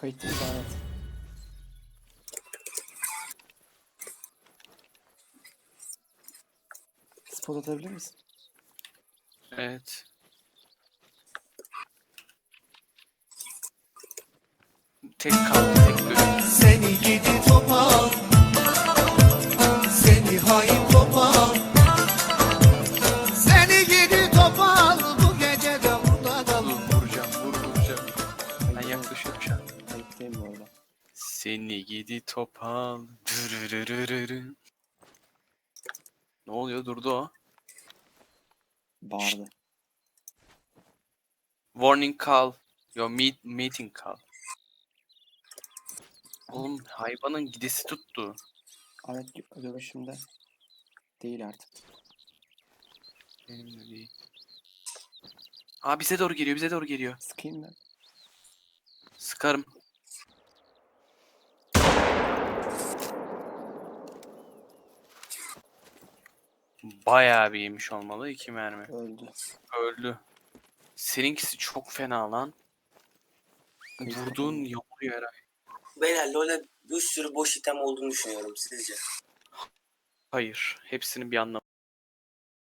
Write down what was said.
Kayıttayız Ahmet. Spot atabilir misin? Evet. Tek kaldı tek dönüyor. Seni gidi topal. Dürürürürürü. Ne oluyor durdu o. Bağırdı. Warning call. Your meet, meeting call. Oğlum hayvanın gidesi tuttu. Ahmet dövüşümde değil artık. Benim de değil. Aa bize doğru geliyor bize doğru geliyor. Sıkayım mı? Sıkarım. Bayağı bir yemiş olmalı iki mermi. Öldü. Öldü. Seninkisi çok fena lan. Vurduğun yamuluyor herhalde. Beyler LoL'e bir sürü boş item olduğunu düşünüyorum sizce. Hayır. Hepsinin bir anlamı.